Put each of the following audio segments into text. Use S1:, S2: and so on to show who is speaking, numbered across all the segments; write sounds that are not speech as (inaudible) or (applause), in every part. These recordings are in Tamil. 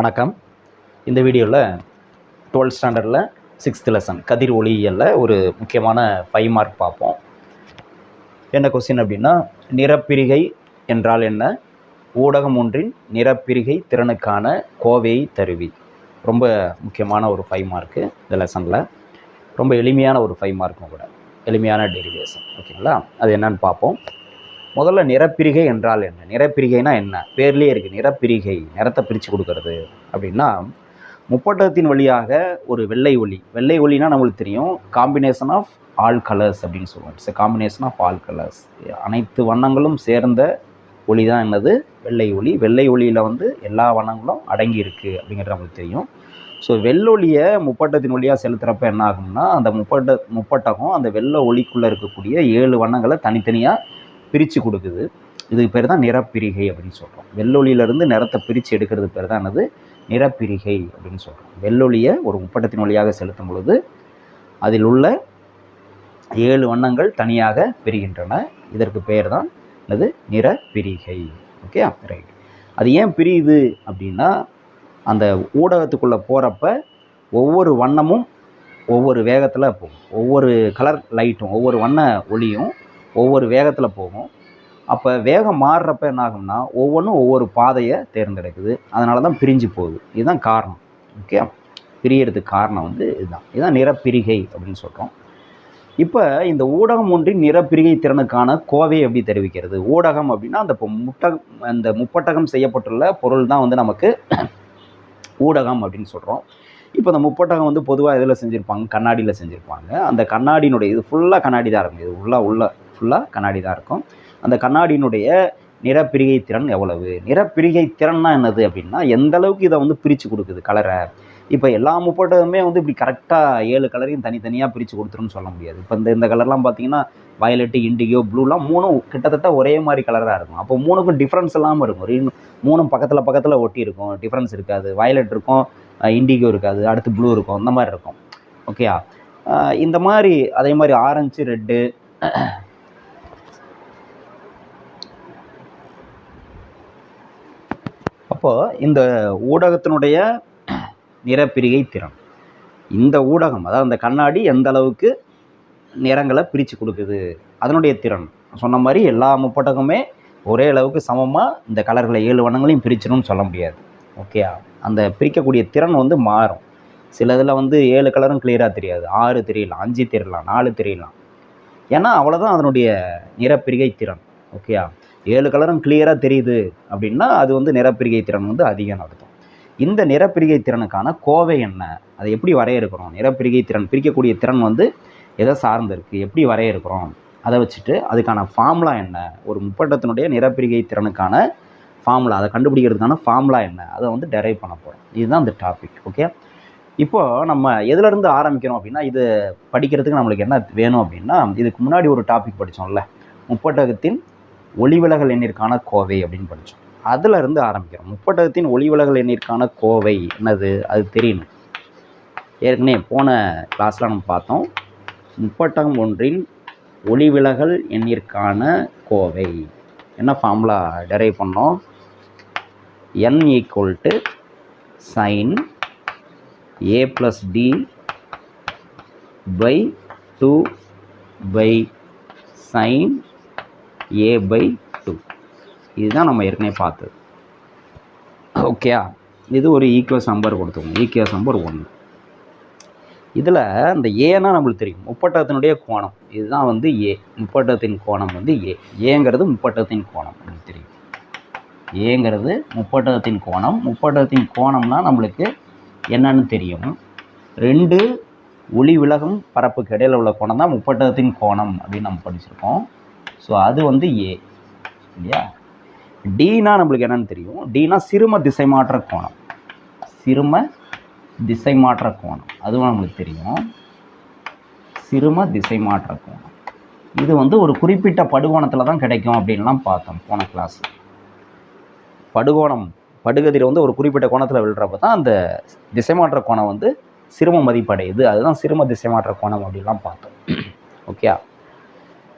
S1: வணக்கம். இந்த வீடியோவில் டுவெல்த் ஸ்டாண்டர்டில் சிக்ஸ்த் லெசன் கதிர் ஒளியியலில் ஒரு முக்கியமான ஃபைவ் மார்க் பார்ப்போம். என்ன கொஸ்டின் அப்படின்னா நிறப்பிரிகை என்றால் என்ன? ஊடகம் ஒன்றின் நிறப்பிரிகை திறனுக்கான கோவையை தருவி. ரொம்ப முக்கியமான ஒரு ஃபைவ் மார்க்கு இந்த லெசனில் ரொம்ப எளிமையான ஒரு ஃபைவ் மார்க்கும் கூட. எளிமையான டெரிவேஷன் ஓகேங்களா அது என்னன்னு பார்ப்போம். முதல்ல நிறப்பிரிகை என்றால் என்ன? நிறப்பிரிகைனா என்ன? பேர்லேயே இருக்குது நிறப்பிரிகை நிறத்தை பிரித்து கொடுக்கறது அப்படின்னா முப்பட்டகத்தின் வழியாக ஒரு வெள்ளை ஒளி. வெள்ளை ஒளினா நம்மளுக்கு தெரியும் காம்பினேஷன் ஆஃப் ஆல் கலர்ஸ் அப்படின்னு சொல்லுவோம். It's combination of all colours அனைத்து வண்ணங்களும் சேர்ந்த ஒளி தான் என்னது? வெள்ளை ஒளி. வெள்ளை ஒளியில் வந்து எல்லா வண்ணங்களும் அடங்கி இருக்குது அப்படிங்கிறது நம்மளுக்கு தெரியும். ஸோ வெள்ளொளியை முப்பட்டத்தின் வழியாக செலுத்துகிறப்ப என்ன ஆகும்னா அந்த முப்பட்ட முப்பட்டகம் அந்த வெள்ளை ஒளிக்குள்ளே இருக்கக்கூடிய ஏழு வண்ணங்களை தனித்தனியாக பிரித்து கொடுக்குது. இதுக்கு பேர் தான் நிறப்பிரிகை அப்படின்னு சொல்கிறோம் வெள்ளொலியிலேருந்து நிறத்தை பிரித்து எடுக்கிறது பேர் தான் அது நிறப்பிரிகை அப்படின்னு சொல்கிறோம் வெள்ளொலியை ஒரு முப்பட்டத்தின் வழியாக செலுத்தும் பொழுது அதில் உள்ள ஏழு வண்ணங்கள் தனியாக பிரிகின்றன. இதற்கு பெயர் தான் அது நிறப்பிரிகை. ஓகே ரைட் அது ஏன் பிரியுது அப்படின்னா அந்த ஊடகத்துக்குள்ளே போகிறப்ப ஒவ்வொரு வண்ணமும் ஒவ்வொரு வேகத்தில் போகும். ஒவ்வொரு கலர் லைட்டும் ஒவ்வொரு வண்ண ஒளியும் ஒவ்வொரு வேகத்தில் போகும். அப்போ வேகம் மாறுறப்ப என்ன ஆகும்னா ஒவ்வொன்றும் ஒவ்வொரு பாதையை தேர்ந்தெடுக்குது. அதனால தான் பிரிஞ்சு போகுது. இதுதான் காரணம். ஓகே? பிரியறதுக்கு காரணம் வந்து இதுதான். இதுதான் நிறப்பிரிகை அப்படின்னு சொல்கிறோம் இப்போ இந்த ஊடகம் ஒன்றின் நிறப்பிரிகை திறனுக்கான கோவை எப்படி தெரிவிக்கிறது? ஊடகம் அப்படின்னா அந்த இப்போ முட்டகம் அந்த முப்பட்டகம் செய்யப்பட்டுள்ள பொருள் தான் வந்து நமக்கு ஊடகம் அப்படின்னு சொல்கிறோம் இப்போ அந்த முப்பட்டகம் வந்து பொதுவாக இதில் செஞ்சுருப்பாங்க? கண்ணாடியில் செஞ்சுருப்பாங்க. அந்த கண்ணாடியினுடைய இது ஃபுல்லாக கண்ணாடி தான் இருக்கும். இது உள்ளே உள்ள ஃபுல்லாக கண்ணாடி தான் இருக்கும். அந்த கண்ணாடியினுடைய நிறப்பிரிகை திறன் எவ்வளவு? நிறப்பிரிகை திறன்னா என்னது அப்படின்னா எந்த அளவுக்கு இதை வந்து பிரித்து கொடுக்குது கலரை இப்போ எல்லா முப்பட்டதுமே வந்து இப்படி கரெக்டாக ஏழு கலரையும் தனித்தனியாக பிரித்து கொடுத்துருன்னு சொல்ல முடியாது. இப்போ இந்த இந்த கலர்லாம் பார்த்தீங்கன்னா வயலட்டு இண்டிகோ ப்ளூலாம் மூணும் கிட்டத்தட்ட ஒரே மாதிரி கலராக இருக்கும். அப்போ மூணுக்கும் டிஃப்ரென்ஸ் இல்லாமல் இருக்கும். ஒரு மூணும் பக்கத்தில் பக்கத்தில் ஒட்டி இருக்கும். டிஃப்ரென்ஸ் இருக்காது. வயலட் இருக்கும் இண்டிகோ இருக்காது. அடுத்து ப்ளூ இருக்கும். இந்த மாதிரி இருக்கும். ஓகேயா இந்த மாதிரி அதே மாதிரி ஆரஞ்சு ரெட்டு அப்போது இந்த ஊடகத்தினுடைய நிறப்பிரிகை திறன். இந்த ஊடகம் அதாவது அந்த கண்ணாடி எந்த அளவுக்கு நிறங்களை பிரித்து கொடுக்குது அதனுடைய திறன். சொன்ன மாதிரி எல்லா முப்பட்டகமே ஒரே அளவுக்கு சமமாக இந்த கலர்களை ஏழு வண்ணங்களையும் பிரிச்சிடும்னு சொல்ல முடியாது. ஓகே அந்த பிரிக்கக்கூடிய திறன் வந்து மாறும். சில இதில் வந்து ஏழு கலரும் கிளியராக தெரியாது. ஆறு தெரியலாம் அஞ்சு தெரியலாம் நாலு தெரியலாம். ஏன்னா அவ்வளோதான் அதனுடைய நிறப்பிரிகை திறன். ஓகேயா ஏழு கலரும் கிளியராக தெரியுது அப்படின்னா அது வந்து நிறப்பிரிகை திறன் வந்து அதிகம் அர்த்தம். இந்த நிறப்பிரிகை திறனுக்கான கோவை என்ன? அதை எப்படி வரையறுக்கிறோம்? நிறப்பிரிகை திறன் பிரிக்கக்கூடிய திறன் வந்து எதை சார்ந்து இருக்குது எப்படி வரையறுக்கிறோம்? அதை வச்சுட்டு அதுக்கான ஃபார்முலா என்ன? ஒரு முப்பட்டத்தினுடைய நிறப்பிரிகை திறனுக்கான ஃபார்முலா அதை கண்டுபிடிக்கிறதுக்கான ஃபார்முலா என்ன? அதை வந்து டெரைவ் பண்ண போகிறோம் இதுதான் இந்த டாபிக் ஓகே இப்போது நம்ம எதுலேருந்து ஆரம்பிக்கிறோம் அப்படின்னா இது படிக்கிறதுக்கு நம்மளுக்கு என்ன வேணும் அப்படின்னா இதுக்கு முன்னாடி ஒரு டாபிக் படித்தோம்ல முப்பட்டகத்தின் ஒளிவிலகல் எண்ணிற்கான கோவை அப்படின்னு படித்தோம் அதிலிருந்து ஆரம்பிக்கிறோம். முப்பட்டகத்தின் ஒளிவிலகல் எண்ணிற்கான கோவை என்னது? அது தெரியணும் ஏற்கனவே போன கிளாஸில் நம்ம பார்த்தோம். முப்பட்டகம் ஒன்றின் ஒளிவிலகல் எண்ணிற்கான கோவை. என்ன ஃபார்முலா டெரைவ் பண்ணோம்? N equal to sine A plus D by two by sine A by two இதுதான் நம்ம ஏற்கனவே பார்த்தது. ஓகேயா இது ஒரு ஈக்குவஸ் நம்பர் கொடுத்துக்கோங்க. ஈக்குவஸ் நம்பர் ஒன்று இதில் இந்த ஏன்னா நம்மளுக்கு தெரியும். முப்பட்டத்தினுடைய கோணம். இதுதான் வந்து ஏ முப்பட்டத்தின் கோணம் வந்து ஏ ஏங்கிறது முப்பட்டத்தின் கோணம். நம்மளுக்கு தெரியும். ஏங்கிறது முப்பட்டகத்தின் கோணம். முப்பட்டகத்தின் கோணம்னா நம்மளுக்கு என்னன்னு தெரியும்? ரெண்டு ஒளி விலகும் பரப்புக்கு இடையில் உள்ள கோணம் தான் முப்பட்டகத்தின் கோணம் அப்படின்னு நம்ம படிச்சிருக்கோம். ஸோ அது வந்து ஏ இல்லையா? டீனா நம்மளுக்கு என்னன்னு தெரியும். டீனா சிறும திசை மாற்ற கோணம். சிறும திசை மாற்ற கோணம். அதுவும் நம்மளுக்கு தெரியும். சிறும திசை மாற்ற கோணம். இது வந்து ஒரு குறிப்பிட்ட படுகோணத்தில் தான் கிடைக்கும் அப்படின்லாம் பார்த்தோம் போன கிளாஸ் படுகோணம் படுகதிரை வந்து ஒரு குறிப்பிட்ட கோணத்தில் விழுறப்ப தான் அந்த திசை மாற்ற கோணம் வந்து சிறும மதிப்படையுது. அதுதான் சிறும திசை மாற்ற கோணம் அப்படின்லாம் பார்த்தோம். (clears throat) ஓகே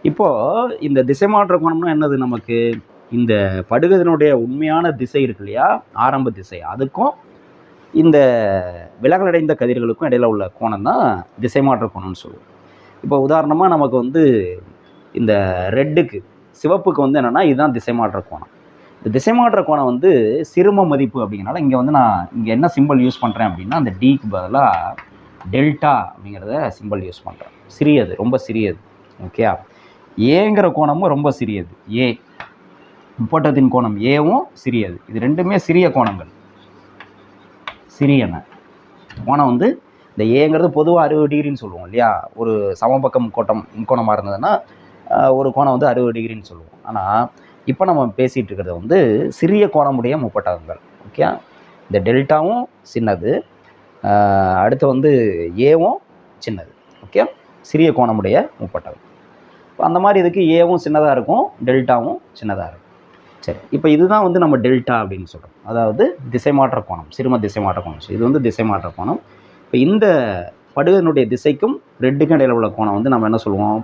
S1: இப்போது இந்த திசை மாற்ற கோணம்னா என்னது நமக்கு? இந்த படுகதினுடைய உண்மையான திசை இருக்கு இல்லையா? ஆரம்ப திசை. அதுக்கும் இந்த விலகலடைந்த கதிர்களுக்கும் இடையில உள்ள கோணம் தான் திசை மாற்ற கோணம்னு சொல்லுவோம். இப்போ உதாரணமாக நமக்கு வந்து இந்த ரெட்டுக்கு சிவப்புக்கு வந்து என்னென்னா இதுதான் திசை மாற்ற கோணம். இந்த திசை மாற்ற கோணம் வந்து சிறும மதிப்பு அப்படிங்கிறனால இங்கே வந்து நான் இங்கே என்ன சிம்பிள் யூஸ் பண்ணுறேன் அப்படின்னா அந்த டிக்கு பதிலாக டெல்டா அப்படிங்கிறத சிம்பிள் யூஸ் பண்ணுறேன் சிறியது ரொம்ப சிறியது. ஓகே ஏங்கிற கோணமும் ரொம்ப சிறியது. ஏ. முப்பட்டத்தின் கோணம் ஏவும் சிறியது. இது ரெண்டுமே சிறிய கோணங்கள். சிறியன. கோணம் வந்து இந்த ஏங்கிறது பொதுவாக அறுபது டிகிரின்னு சொல்லுவோம் இல்லையா? ஒரு சமபக்கம் கோட்டம் முக்கோணமாக இருந்ததுன்னா ஒரு கோணம் வந்து அறுபது டிகிரின்னு சொல்லுவோம். ஆனால் இப்போ நம்ம பேசிகிட்டு இருக்கிறது வந்து சிறிய கோணமுடைய முப்பட்டகங்கள். ஓகே? இந்த டெல்டாவும் சின்னது. அடுத்து வந்து ஏவும் சின்னது. ஓகே? சிறிய கோணமுடைய முப்பட்டகம். அந்த மாதிரி இதுக்கு ஏவும் சின்னதாக இருக்கும் டெல்டாவும் சின்னதாக இருக்கும். சரி இப்போ இதுதான் வந்து நம்ம டெல்டா அப்படின்னு சொல்கிறோம் அதாவது திசை மாற்ற கோணம் சிறும திசை மாற்ற கோணம் இது வந்து திசை மாற்ற கோணம். இப்போ இந்த படுகனுடைய திசைக்கும் ரெட்டுக்கும் இடையில உள்ள கோணம் வந்து நம்ம என்ன சொல்லுவோம்?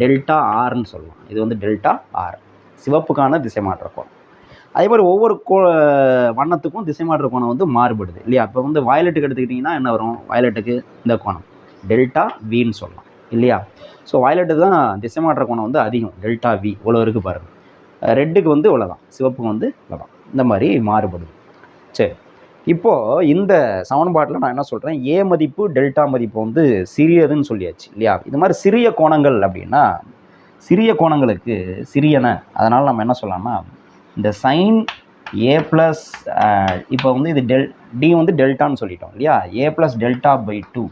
S1: டெல்டா ஆர்னு சொல்லுவோம். இது வந்து டெல்டா ஆர் சிவப்புக்கான திசை மாற்ற கோணம். அதே மாதிரி ஒவ்வொரு கோ வண்ணத்துக்கும் திசை மாற்ற கோணம் வந்து மாறுபடுது இல்லையா? இப்போ வந்து வயலட்டுக்கு எடுத்துக்கிட்டிங்கன்னா என்ன வரும்? வயலட்டுக்கு இந்த கோணம். டெல்டா வின்னு சொல்லலாம். இல்லையா? ஸோ வயலட்டு தான் திசை மாற்ற கோணம் வந்து அதிகம். டெல்டா வி இவ்வளோ இருக்குது பாருங்கள் ரெட்டுக்கு வந்து இவ்வளோ தான் சிவப்புக்கு வந்து இவ்வளோ தான் இந்த மாதிரி மாறுபடுது. சரி. இப்போது இந்த சமன்பாட்டில் நான் என்ன சொல்கிறேன் ஏ மதிப்பு டெல்டா மதிப்பு வந்து சிறியதுன்னு சொல்லியாச்சு இல்லையா? இது மாதிரி சிறிய கோணங்கள் அப்படின்னா சிறிய கோணங்களுக்கு சிறியன. அதனால் நம்ம என்ன சொல்லலாம்னா இந்த சைன் ஏ ப்ளஸ் இப்போ வந்து இது டெல் டி வந்து டெல்டான்னு சொல்லிட்டோம் இல்லையா? A plus delta by two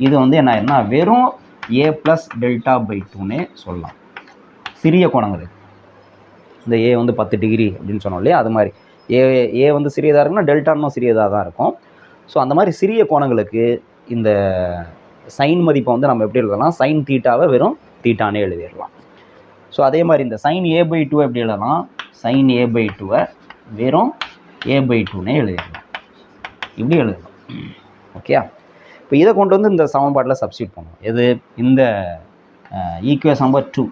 S1: இது வந்து என்ன என்ன? வெறும் ஏ ப்ளஸ் டெல்டா பை டூனே சொல்லலாம். சிறிய கோணங்களுக்கு இந்த ஏ வந்து பத்து டிகிரி அப்படின்னு சொன்னோம் இல்லையா? அது மாதிரி. ஏ ஏ வந்து சிறியதாக இருக்குன்னா டெல்டா சிறியதாக தான் இருக்கும். ஸோ அந்த மாதிரி சிறிய கோணங்களுக்கு இந்த சைன் மதிப்பை வந்து நம்ம எப்படி எழுதலாம்? சைன் தீட்டாவை வெறும் தீட்டானே எழுதிடலாம். ஸோ அதே மாதிரி இந்த சைன் ஏ பை டூ எப்படி எழுதலாம்? சைன் ஏ பை டூவை வெறும் ஏ பை டூனே எழுதிடலாம். இப்படி எழுதலாம். ஓகே இப்போ இதை கொண்டு வந்து இந்த சமன்பாட்டில் சப்ஸ்டியூட் பண்ணுவோம் எது? இந்த ஈக்குவேஷன் நம்பர் டூ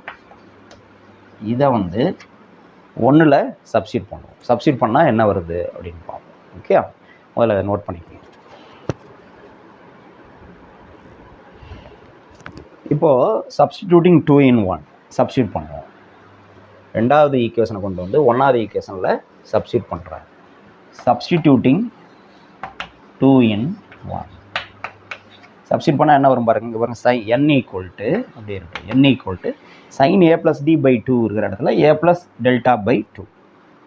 S1: இதை வந்து ஒன்றில் சப்ஸ்டியூட் பண்ணுவோம். சப்ஸ்டியூட் பண்ணால் என்ன வருது அப்படின்னு பார்ப்போம். ஓகே முதல்ல நோட் பண்ணிக்கோங்க. இப்போது substituting two in one substitute பண்ணுவோம். ரெண்டாவது ஈக்குவேஷனை கொண்டு வந்து ஒன்றாவது ஈக்குவேஷனில் சப்ஸ்டியூட் பண்ணுறேன் substituting two in one substitute பண்ணால் என்ன வரும் பாருங்க இங்கே பாருங்கள் சை என் ஈக்குவல் டு அப்படி இருக்கும் N equal to sine A plus D by two இருக்கிற இடத்துல A plus delta by two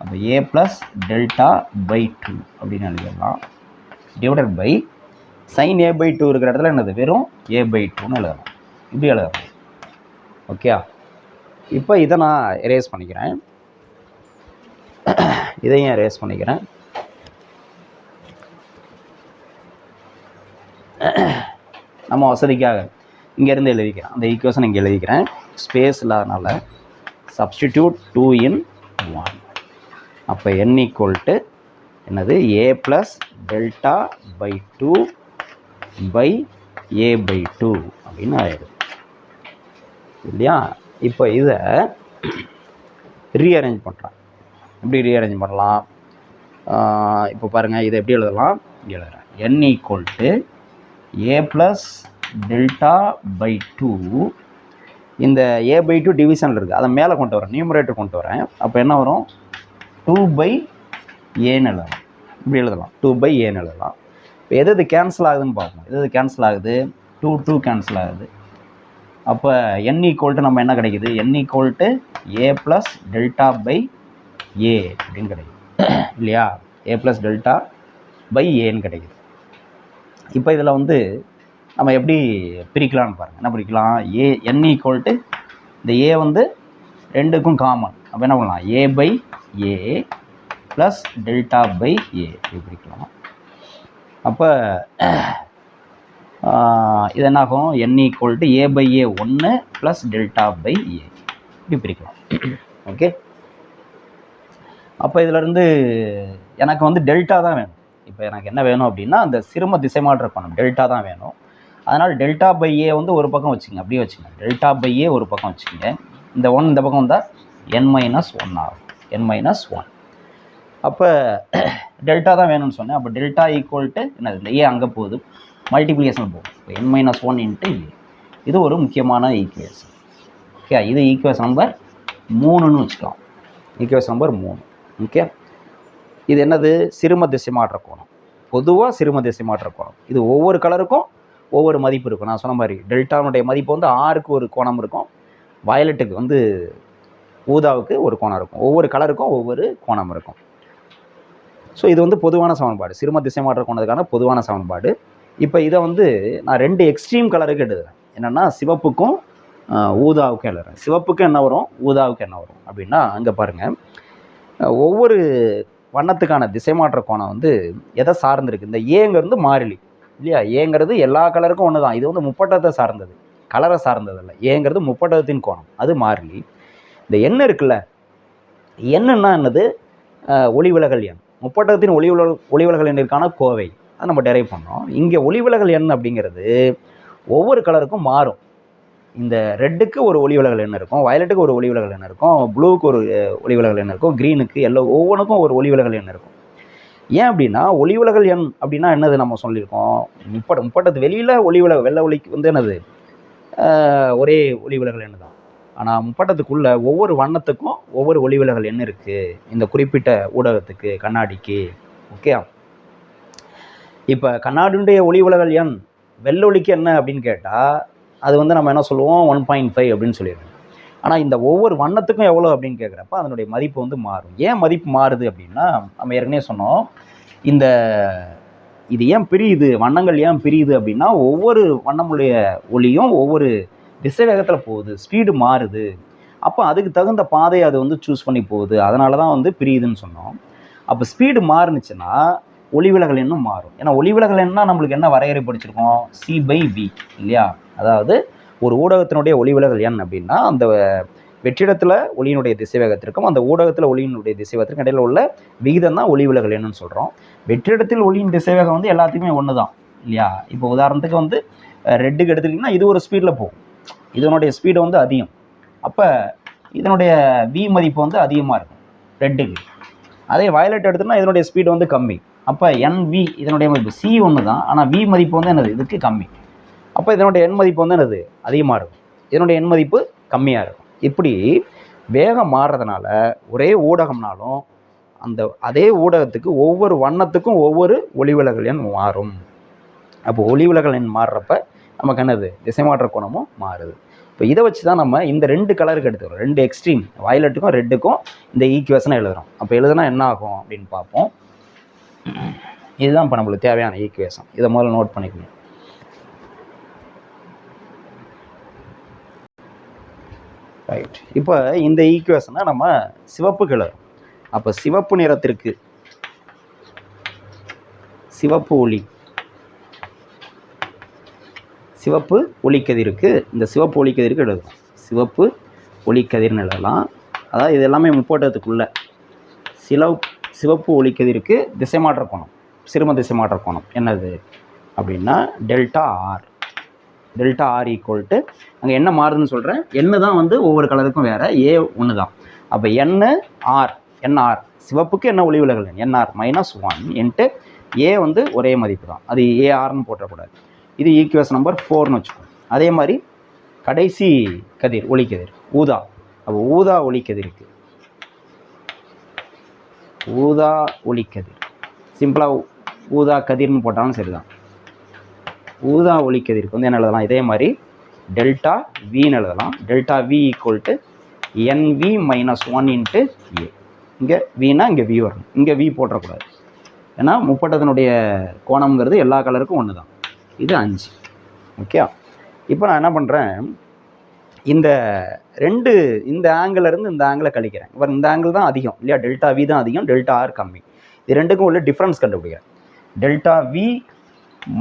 S1: அப்போ A plus delta by two அப்படின்னு எழுதிடலாம். Divided by sine A by two இருக்கிற இடத்துல என்னது? வெறும் ஏ பை டூன்னு எழுதலாம். இப்படி எழுதலாம். ஓகே இப்போ இதை நான் எரேஸ் பண்ணிக்கிறேன். இதையும் எரேஸ் பண்ணிக்கிறேன். நம்ம வசதிக்காக இங்கேருந்து எழுதிக்கிறேன். அந்த ஈக்குவேஷன் இங்கே எழுதிக்கிறேன். ஸ்பேஸ் இல்லாதனால சப்ஸ்டிடியூட் டூ இன் ஒன் அப்போ என் ஈக்குவல் டு என்னது? A plus delta by two by a by two அப்படின்னு ஆயிடுது. இல்லையா? இப்போ இதை ரீஅரேஞ்ச் பண்ணுறேன் எப்படி ரீஅரேஞ்ச் பண்ணலாம்? இப்போ பாருங்கள் இதை எப்படி எழுதலாம்? எழுதுகிறேன் எழுதுறேன். N equal to a plus delta by two. இந்த ஏ பை டூ டிவிஷனில் இருக்குது அதை மேலே கொண்டு வரேன். நியூமரேட்டர் கொண்டு வரேன். அப்போ என்ன வரும்? டூ பை ஏன்னு எழுதலாம். இப்படி எழுதலாம். டூ பை ஏன்னு எழுதலாம். இப்போ எது எது கேன்சல் ஆகுதுன்னு பார்ப்போம். எது எது கேன்சல் ஆகுது? டூ டூ கேன்சல் ஆகுது. அப்போ என் ஈக்குவல்ட்டு நம்ம என்ன கிடைக்குது? N equal to a plus delta by a அப்படின்னு கிடைக்குது. இல்லையா? ஏ ப்ளஸ் டெல்டா பை ஏன்னு கிடைக்குது. இப்போ இதில் வந்து நம்ம எப்படி பிரிக்கலாம்னு பாருங்கள் என்ன பிரிக்கலாம்? ஏ என் ஈக்குவல் டு இந்த ஏ வந்து ரெண்டுக்கும் காமன் அப்போ என்ன பண்ணலாம்? A by a plus delta by a இப்படி பிரிக்கலாம். அப்போ இது என்னாகும்? N equal to a by a ஒன்று ப்ளஸ் டெல்டா பை ஏ இப்படி பிரிக்கலாம். ஓகே அப்போ இதிலேருந்து எனக்கு வந்து டெல்டா தான் வேணும். இப்போ எனக்கு என்ன வேணும் அப்படின்னா அந்த சிறும திசை மாற்ற டெல்டா தான் வேணும். அதனால் டெல்டா பை ஏ வந்து ஒரு பக்கம் வச்சுங்க அப்படியே வச்சுங்க டெல்டா பை ஏ ஒரு பக்கம் வச்சுங்க இந்த ஒன் இந்த பக்கம் வந்தால் என் மைனஸ் ஒன் ஆகும். என் மைனஸ் ஒன் அப்போ டெல்டா தான் வேணும்னு சொன்னேன். அப்போ டெல்டா ஈக்குவல் டு என்னது? இல்லை ஏ அங்கே போகுது. மல்டிப்ளிகேஷன் போகும். இப்போ n minus one into a இது ஒரு முக்கியமான ஈக்குவேஷன் ஓகே இது ஈக்குவேஷன் நம்பர் மூணுன்னு வச்சுக்கலாம். ஈக்குவேஷன் நம்பர் மூணு. ஓகே இது என்னது? சிறும திசை மாற்ற கோணம். பொதுவாக சிறும திசை மாற்ற கோணம். இது ஒவ்வொரு கலருக்கும் ஒவ்வொரு மதிப்பு இருக்கும். நான் சொன்ன மாதிரி டெல்டானுடைய மதிப்பு வந்து ஆறுக்கு ஒரு கோணம் இருக்கும். வயலட்டுக்கு வந்து ஊதாவுக்கு ஒரு கோணம் இருக்கும். ஒவ்வொரு கலருக்கும் ஒவ்வொரு கோணம் இருக்கும். ஸோ இது வந்து பொதுவான சமன்பாடு. சிறும திசை மாற்ற கோணத்துக்கான பொதுவான சமன்பாடு. இப்போ இதை வந்து நான் ரெண்டு எக்ஸ்ட்ரீம் கலருக்கு எழுதுறேன். என்னென்னா சிவப்புக்கும் ஊதாவுக்கும் எழுதுறேன். சிவப்புக்கு என்ன வரும்? ஊதாவுக்கு என்ன வரும்? அப்படின்னா அங்கே பாருங்கள் ஒவ்வொரு வண்ணத்துக்கான திசை மாற்ற கோணம் வந்து எதை சார்ந்திருக்கு? இந்த ஏங்கிறது மாறிலி. இல்லையா? ஏங்கிறது எல்லா கலருக்கும் ஒன்று தான் இது வந்து முப்பட்டத்தை சார்ந்தது. கலரை சார்ந்தது இல்லை ஏங்கிறது முப்பட்டத்தின் கோணம். அது மாறிலி. இந்த எண்ணெய் இருக்குல்ல? எண்ணெய்னா என்னது? ஒளிவிலகல் எண். முப்பட்டகத்தின் ஒளி விலகல் ஒளிவிலகல் எண்ணிற்கான கோவை. அதை நம்ம டெரைவ் பண்ணோம். இங்கே ஒளிவிலகல் எண் அப்படிங்கிறது ஒவ்வொரு கலருக்கும் மாறும். இந்த ரெட்டுக்கு ஒரு ஒளிவிலகல் எண்ணெய் இருக்கும். வயலட்டுக்கு ஒரு ஒளிவிலகல் எண்ணெய் இருக்கும். ப்ளூவுக்கு ஒரு ஒளிவிலகல் எண்ணெய் இருக்கும். க்ரீனுக்கு எல்லோ ஒவ்வொன்றுக்கும் ஒரு ஒளிவிலகல் எண்ணெய் இருக்கும். ஏன் அப்படின்னா ஒளிவிலகல் எண் அப்படின்னா என்னது நம்ம சொல்லியிருக்கோம்? முப்பட்ட முப்பட்டத்து வெளியில் ஒளிவிலக வெள்ளை ஒளிக்கு வந்து என்னது? ஒரே ஒளிவிலகல் எண் தான் ஆனால் முப்பட்டத்துக்குள்ளே ஒவ்வொரு வண்ணத்துக்கும் ஒவ்வொரு ஒளிவிலகல் எண் இருக்குது இந்த குறிப்பிட்ட ஊடகத்துக்கு கண்ணாடிக்கு. ஓகே? இப்போ கண்ணாடியுடைய ஒளிவிலகல் எண் வெள்ளொலிக்கு என்ன அப்படின்னு கேட்டால் அது வந்து நம்ம என்ன சொல்லுவோம்? ஒன் பாயிண்ட் ஃபைவ் அப்படின்னு சொல்லிடுவோம் ஆனால் இந்த ஒவ்வொரு வண்ணத்துக்கும் எவ்வளோ அப்படின்னு கேட்குறப்ப அதனுடைய மதிப்பு வந்து மாறும். ஏன் மதிப்பு மாறுது அப்படின்னா நம்ம ஏற்கனவே சொன்னோம். இந்த இது ஏன் பிரியுது? வண்ணங்கள் ஏன் பிரியுது அப்படின்னா ஒவ்வொரு வண்ணமுடைய ஒளியும் ஒவ்வொரு திசை வேகத்தில் போகுது. ஸ்பீடு மாறுது. அப்போ அதுக்கு தகுந்த பாதையை அது வந்து சூஸ் பண்ணி போகுது. அதனால தான் வந்து பிரியுதுன்னு சொன்னோம். அப்போ ஸ்பீடு மாறுனுச்சுன்னா ஒளிவிலகல் இன்னும் மாறும். ஏன்னா ஒளிவிலகல் என்ன நம்மளுக்கு என்ன வரையறை படிச்சிருக்கோம்? சி பை வி இல்லையா? அதாவது ஒரு ஊடகத்தினுடைய ஒளிவிலகல் எண் அப்படின்னா அந்த வெற்றிடத்தில் ஒளியினுடைய திசைவேகத்திற்கும் அந்த ஊடகத்தில் ஒளியினுடைய திசைவேகத்திற்கும் இடையில உள்ள விகிதம் தான் ஒளிவிலகல் என்னன்னு சொல்கிறோம் வெற்றிடத்தில் ஒளியின் திசைவேகம் வந்து எல்லாத்துக்குமே ஒன்று தான் இல்லையா? இப்போ உதாரணத்துக்கு வந்து ரெட்டுக்கு எடுத்துக்கிட்டிங்கன்னா இது ஒரு ஸ்பீடில் போகும். இதனுடைய ஸ்பீடு வந்து அதிகம். அப்போ இதனுடைய வி மதிப்பு வந்து அதிகமாக இருக்கும் ரெட்டுக்கு. அதே வயலட் எடுத்தோம்னா இதனுடைய ஸ்பீடு வந்து கம்மி. அப்போ என் வி இதனுடைய மதிப்பு சி ஒன்று தான் ஆனால் வி மதிப்பு வந்து என்னது? இதுக்கு கம்மி. அப்போ இதனுடைய எண் மதிப்பு வந்து என்னது? அதிகமாக இருக்கும். இதனுடைய எண் மதிப்பு கம்மியாக இருக்கும். இப்படி வேகம் மாறுறதுனால ஒரே ஊடகம்னாலும் அந்த அதே ஊடகத்துக்கு ஒவ்வொரு வண்ணத்துக்கும் ஒவ்வொரு ஒளிவிலகல் எண் மாறும். அப்போ ஒளிவிலகல் எண் மாறுறப்ப நமக்கு என்னது? திசை மாற்ற கோணமும் மாறுது. இப்போ இதை வச்சு தான் நம்ம இந்த ரெண்டு கலருக்கு எடுத்துக்கிறோம். ரெண்டு எக்ஸ்ட்ரீம் வயலட்டுக்கும் ரெட்டுக்கும் இந்த ஈக்குவேஷனை எழுதுகிறோம் அப்போ எழுதுனா என்ன ஆகும் அப்படின்னு பார்ப்போம். இதுதான் இப்போ நம்மளுக்கு தேவையான ஈக்குவேஷன் இதை முதல்ல நோட் பண்ணிக்கணும். ரைட் இப்போ இந்த ஈக்குவேஷனை நம்ம சிவப்புக்கு எழுதுறோம் அப்போ சிவப்பு நிறத்திற்கு சிவப்பு ஒளி சிவப்பு ஒளிக்கதிருக்கு இந்த சிவப்பு ஒளிக்கதிருக்கு எழுதும் சிவப்பு ஒளிக்கதிர்னு எழுதலாம். அதாவது இது எல்லாமே முப்போட்டத்துக்குள்ள சில சிவப்பு ஒளிக்கதிருக்கு திசை மாற்ற கோணம் சிறும திசை மாற்ற கோணம். என்னது? அப்படின்னா delta r delta r equal to அங்கே என்ன மாறுதுன்னு சொல்கிறேன் எண்ணு தான் வந்து ஒவ்வொரு கலருக்கும் வேறு ஏ ஒன்று தான் அப்போ எண்ணு ஆர் என்ஆர் சிவப்புக்கு என்ன ஒளி விலகல்? N r minus one into a வந்து ஒரே மதிப்பு தான் அது ஏஆர்னு போட்டக்கூடாது. இது ஈக்குவேஷன் நம்பர் ஃபோர்னு வச்சுக்கோங்க. அதே மாதிரி கடைசி கதிர் ஒளிக்கதிர் ஊதா. அப்போ ஊதா ஒளிக்கதிருக்கு ஊதா ஒளிக்கதிர் சிம்பிளாக ஊதா கதிர்னு போட்டாலும் சரிதான். ஊதா ஒளிக்கதிருக்கு வந்து என்ன எழுதலாம்? இதே மாதிரி டெல்டா வின்னு எழுதலாம். Delta v equal to n v minus one into a இங்கே வினா இங்கே வி வரணும். இங்கே வி போட்டக்கூடாது ஏன்னா முப்பட்டத்தினுடைய கோணம்ங்கிறது எல்லா கலருக்கும் ஒன்று தான் இது அஞ்சு. ஓகே இப்போ நான் என்ன பண்ணுறேன் இந்த ரெண்டு இந்த angle இருந்து இந்த ஆங்கிளை கழிக்கிறேன். இப்போ இந்த ஆங்கிள் தான் அதிகம் இல்லையா? டெல்டா வி தான் அதிகம் டெல்டா ஆர் கம்மி. இது ரெண்டுக்கும் உள்ள டிஃப்ரென்ஸ் கண்டுபிடிக்கிறேன். Delta v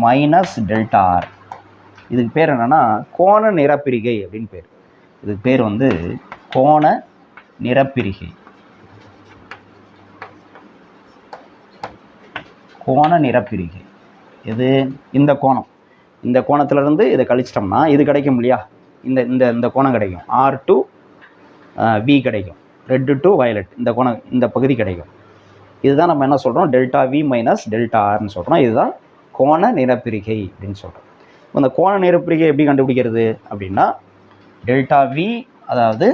S1: minus delta r. இதுக்கு பேர் என்னென்னா கோண நிறப்பிரிகை அப்படின்னு பேர். இதுக்கு பேர் வந்து கோண நிறப்பிரிகை. கோண நிறப்பிரிகை. இது இந்த கோணம். இந்த கோணத்துலேருந்து இதை கழிச்சிட்டோம்னா இது கிடைக்கும் இல்லையா? இந்த இந்த இந்த கோணம் கிடைக்கும். ஆர் டு வி கிடைக்கும். ரெட்டு டு வயலட் இந்த கோணம் இந்த பகுதி கிடைக்கும். இதுதான் நம்ம என்ன சொல்கிறோம் டெல்டா வி மைனஸ் டெல்டா ஆர்னு சொல்கிறோம் இதுதான் கோண நிறப்பிரிகை அப்படின்னு சொல்கிறோம் இந்த கோண நிறப்பிரிகை எப்படி கண்டுபிடிக்கிறது அப்படின்னா டெல்டா வி அதாவது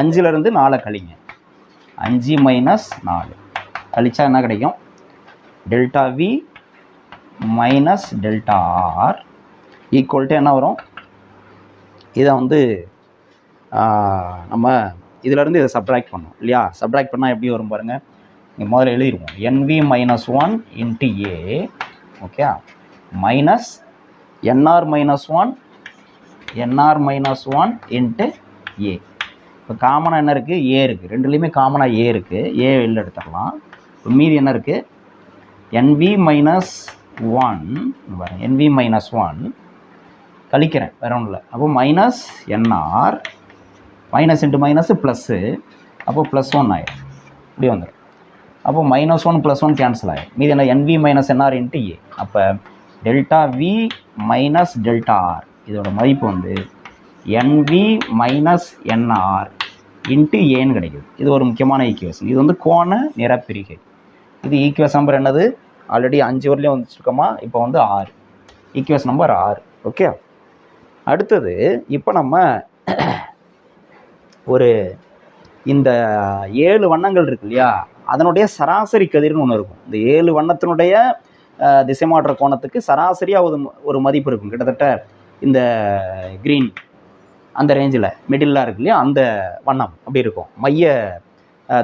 S1: அஞ்சுலேருந்து நாலை கழிங்க. அஞ்சு மைனஸ் நாலு. கழிச்சா என்ன கிடைக்கும்? Delta v minus delta r equal to என்ன வரும்? இதை வந்து நம்ம இதிலேருந்து இதை சப்ட்ராக்ட் பண்ணோம் இல்லையா? சப்ட்ராக்ட் பண்ணால் எப்படி வரும் பாருங்கள் இங்கே முதல்ல எழுதிருவோம். N v minus one into a okay minus n r minus one n r minus one into a இப்போ காமனாக என்ன இருக்குது ஏ இருக்குது ரெண்டுலேயுமே காமனாக ஏ இருக்குது ஏ வெளில எடுத்துடலாம். இப்போ மீதி என்ன இருக்குது என்வி மைனஸ் ஒன் பாருங்க. என்வி மைனஸ் ஒன் கழிக்கிறேன். வேற ஒன்றும் இல்லை. அப்போ minus n r minus into minus plus அப்போ ப்ளஸ் ஒன் ஆயிடும் இப்படி வந்துடும் அப்போ minus one plus one cancel ஆகும் மீதி என்ன? N v minus n r into a அப்போ delta v minus delta r இதோட மதிப்பு வந்து என்வி மைனஸ் என்ஆர் இன்ட்டு ஏன்னு கிடைக்குது. இது ஒரு முக்கியமான ஈக்குவேஷன் இது வந்து கோண நிறப்பிரிகை. இது ஈக்குவேஷன் நம்பர் என்னது? ஆல்ரெடி அஞ்சு வரலையும் வந்துருக்கோமா இப்போ வந்து ஆறு ஈக்குவேஷன் நம்பர் ஆறு ஓகே அடுத்தது இப்போ நம்ம ஒரு இந்த ஏழு வண்ணங்கள் இருக்கு இல்லையா? அதனுடைய சராசரி கதிர்னு ஒன்று இருக்கும். இந்த ஏழு வண்ணத்தினுடைய திசை மாற்ற கோணத்துக்கு சராசரியாக ஒரு ம- ஒரு மதிப்பு இருக்கும். கிட்டத்தட்ட இந்த க்ரீன் அந்த ரேஞ்சில் மிடில்லாக இருக்கு இல்லையா அந்த வண்ணம் அப்படி இருக்கும். மைய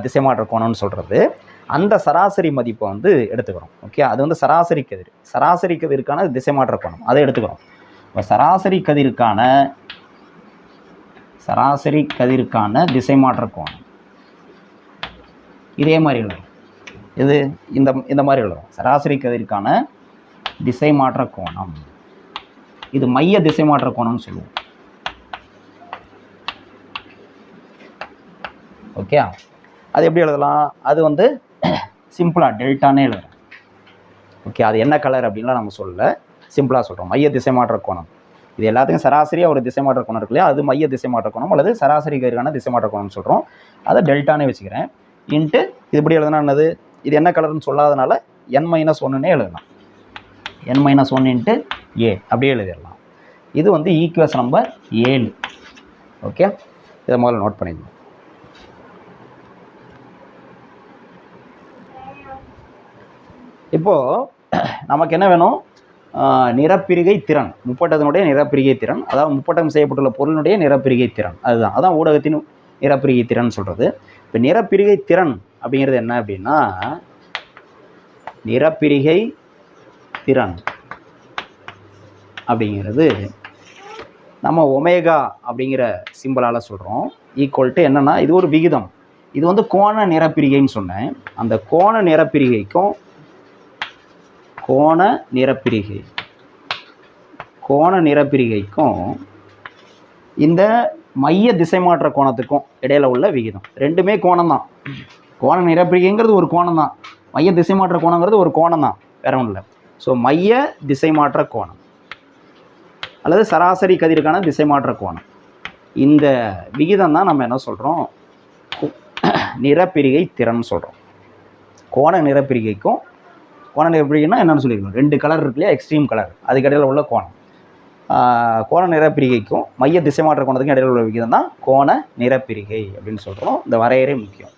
S1: திசை மாற்ற கோணம்னு சொல்கிறது அந்த சராசரி மதிப்பை வந்து எடுத்துக்கிறோம். ஓகே அது வந்து சராசரி கதிர். சராசரி கதிருக்கான திசை மாற்ற கோணம். அதை எடுத்துக்கிறோம். இப்போ சராசரி கதிருக்கான சராசரி கதிருக்கான திசை மாற்ற கோணம். இதே மாதிரி எழுதும் இது இந்த இந்த மாதிரி எழுதும் சராசரி கதிருக்கான திசை மாற்ற கோணம். இது மைய திசை மாற்ற கோணம்னு சொல்லுவோம். ஓகே? அது எப்படி எழுதலாம்? அது வந்து சிம்பிளாக டெல்டானே எழுதுறேன் ஓகே? அது என்ன கலர் அப்படின்லாம் நம்ம சொல்லல. சிம்பிளாக சொல்கிறோம் மைய திசை மாற்ற கோணம். இது எல்லாத்துக்கும் சராசரியாக ஒரு திசை மாற்ற கோணம் இருக்கு இல்லையா? அது மைய திசை மாற்ற கோணம் அல்லது சராசரி கதிரான திசை மாற்ற கோணம்னு சொல்கிறோம் அதை டெல்டானே வச்சுக்கிறேன். இன்ட்டு இது எப்படி எழுதுனா என்னது? இது என்ன கலர்னு சொல்லாதனால என் மைனஸ் ஒன்றுனே எழுதலாம். N minus one into a அப்படியே எழுதிடலாம். இது வந்து ஈக்குவேஷன் நம்பர் ஏழு. ஓகே இதை முதல்ல நோட் பண்ணிக்கணும். இப்போது நமக்கு என்ன வேணும்? நிறப்பிரிகை திறன். முப்பட்டத்தினுடைய நிறப்பிரிகை திறன். அதாவது முப்பட்டம் செய்யப்பட்டுள்ள பொருளினுடைய நிறப்பிரிகை திறன். அதுதான். அதான் ஊடகத்தின் நிறப்பிரிகை திறன் சொல்கிறது இப்போ நிறப்பிரிகை திறன் அப்படிங்கிறது என்ன அப்படின்னா நிறப்பிரிகை திறன் அப்படிங்கிறது நம்ம ஒமேகா அப்படிங்கிற சிம்பிளால் சொல்கிறோம் ஈக்குவல் டு என்னென்னா இது ஒரு விகிதம். இது வந்து கோண நிறப்பிரிகைன்னு சொன்னேன். அந்த கோண நிறப்பிரிகைக்கும் கோண நிறப்பிரிகை கோண நிறப்பிரிகைக்கும் இந்த மைய திசை மாற்ற கோணத்துக்கும் இடையில உள்ள விகிதம். ரெண்டுமே கோணம் தான் கோண நிறப்பிரிகைங்கிறது ஒரு கோணம் தான் மைய திசை மாற்ற கோணங்கிறது ஒரு கோணம் தான் வேற ஒன்றும் இல்லை. ஸோ மைய திசை மாற்ற கோணம். அல்லது சராசரி கதிருக்கான திசை மாற்ற கோணம். இந்த விகிதம் தான் நம்ம என்ன சொல்கிறோம் நிறப்பிரிகை திறன் சொல்கிறோம் கோண நிறப்பிரிகைக்கும் கோண நிறப்பிரிகைனா என்னென்னு சொல்லியிருக்கோம். ரெண்டு கலர் இருக்கு இல்லையா? எக்ஸ்ட்ரீம் கலர் அதுக்கடையில் உள்ள கோணம். கோண நிறப்பிரிகைக்கும் மைய திசை மாற்ற கோணத்துக்கும் இடையில் உள்ள விகிதம் தான் கோண நிறப்பிரிகை அப்படின்னு சொல்கிறோம் இந்த வரையறை முக்கியம்.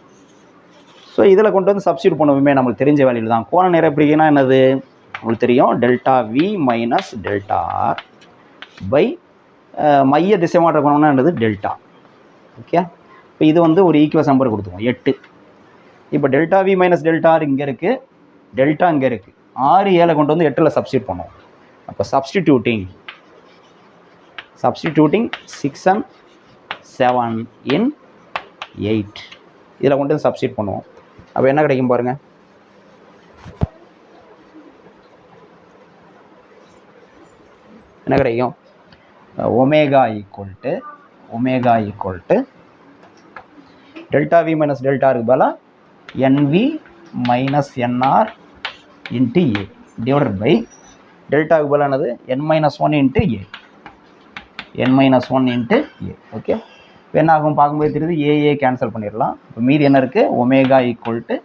S1: ஸோ இதில் கொண்டு வந்து சப்ஸ்டியூட் பண்ணுவோமே நம்மளுக்கு தெரிஞ்ச வேலையில் தான். கோண நிறப்பிரிகைனா என்னது? உங்களுக்கு தெரியும் delta v minus delta r by மைய திசை மாற்ற கோணம்னா என்னது? டெல்டா ஓகே இப்போ இது வந்து ஒரு ஈக்குவஸ் நம்பர் கொடுத்துருவோம். எட்டு. இப்போ delta v minus delta r இங்கே இருக்குது டெல்டா இங்கே இருக்குது ஆறு ஏழை கொண்டு வந்து எட்டில் சப்ஸ்டியூட் பண்ணுவோம். அப்போ substituting substituting six and seven in eight இதில் கொண்டு வந்து சப்ஸ்டியூட் பண்ணுவோம். அப்போ என்ன கிடைக்கும் பாருங்கள் என்ன கிடைக்கும்? Omega equal to omega equal to delta v minus delta இருக்கு பதிலாக n v minus n r into a divided by டெல்டாவுக்கு பதிலாக n minus one into a n minus one into a okay இப்போ என்ன ஆகும் பார்க்கும்போது தெரியுது ஏஏ கேன்சல் பண்ணிடலாம். இப்போ மீதி என்ன இருக்குது omega equal to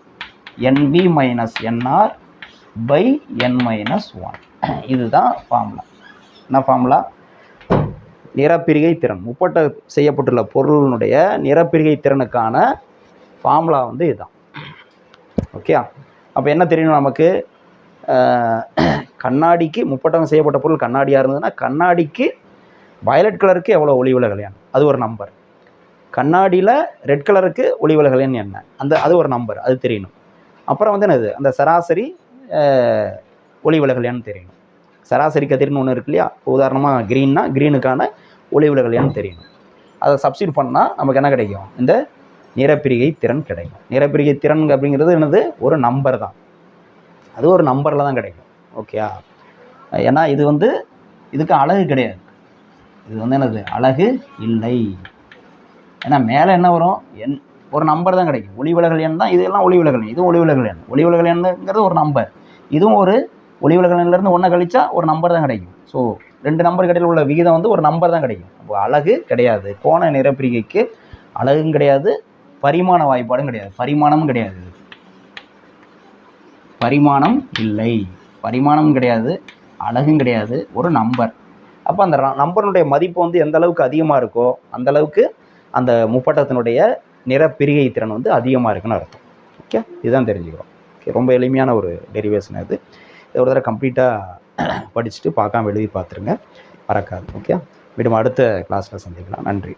S1: n p minus n r by n minus one இதுதான் ஃபார்முலா என்ன ஃபார்முலா நிறப்பிரிகை திறன். முப்பட்ட செய்யப்பட்டுள்ள பொருளினுடைய நிறப்பிரிகை திறனுக்கான ஃபார்முலா வந்து இதுதான். ஓகே அப்போ என்ன தெரியணும் நமக்கு? (clears throat) கண்ணாடிக்கு முப்பட்டகம் செய்யப்பட்ட பொருள் கண்ணாடியாக இருந்ததுன்னா கண்ணாடிக்கு வயலட் கலருக்கு எவ்வளோ ஒளி விலகல் அது ஒரு நம்பர் கண்ணாடியில் ரெட் கலருக்கு ஒளி விலகல் என்ன? அந்த அது ஒரு நம்பர் அது தெரியணும். அப்புறம் வந்து என்னது? அந்த சராசரி அஹ், ஒளி தெரியணும். சராசரி கதிர்னு ஒன்று இருக்கு இல்லையா? உதாரணமாக க்ரீன்னா க்ரீனுக்கான ஒளி விலகல் தெரியணும். அதை சப்ஸ்டியூட் பண்ணால் நமக்கு என்ன கிடைக்கும்? இந்த நிறப்பிரிகை திறன் கிடைக்கும். நிறப்பிரிகை திறன் அப்படிங்கிறது என்னது? ஒரு நம்பர் தான். அது ஒரு நம்பரில் தான் கிடைக்கும். ஓகேயா ஏன்னா இது வந்து இதுக்கு அழகு கிடையாது. இது வந்து என்னது அழகு இல்லை. ஏன்னா மேலே என்ன வரும்? எண் ஒரு நம்பர் தான் கிடைக்கும். ஒளி விலகல் எண் தான் இதெல்லாம் ஒளி விலகல் எண். இதுவும் ஒளி விலகல் எண். ஒளி விலகல் எண்ணுங்கிறது ஒரு நம்பர் இதுவும் ஒரு ஒளி விலகல் எண்ணிலேருந்து ஒன்றை கழிச்சா ஒரு நம்பர் தான் கிடைக்கும். ஸோ ரெண்டு நம்பர் இடையில உள்ள விகிதம் வந்து ஒரு நம்பர் தான் கிடைக்கும். அப்போ அழகு கிடையாது. கோண நிறப்பிரிகைக்கு அழகும் கிடையாது. பரிமாண வாய்ப்பாடும் கிடையாது. பரிமாணமும் கிடையாது. பரிமாணம் இல்லை. பரிமாணமும் கிடையாது. அழகும் கிடையாது. ஒரு நம்பர் அப்போ அந்த நம்பருடைய மதிப்பு வந்து எந்த அளவுக்கு அதிகமாக இருக்கோ அந்த அளவுக்கு அந்த முப்பட்டத்தினுடைய நிறப்பிரிகை திறன் வந்து அதிகமாக இருக்குன்னு அர்த்தம். ஓகே? இதுதான் தெரிஞ்சுக்கிறோம். ஓகே ரொம்ப எளிமையான ஒரு டெரிவேஷன் இது இதை ஒரு தடவை கம்ப்ளீட்டாக (clears throat) படிச்சுட்டு பார்க்காம எழுதி பார்த்துருங்க. மறக்காது. ஓகே? மீண்டும் அடுத்த கிளாஸில் சந்திக்கலாம். நன்றி.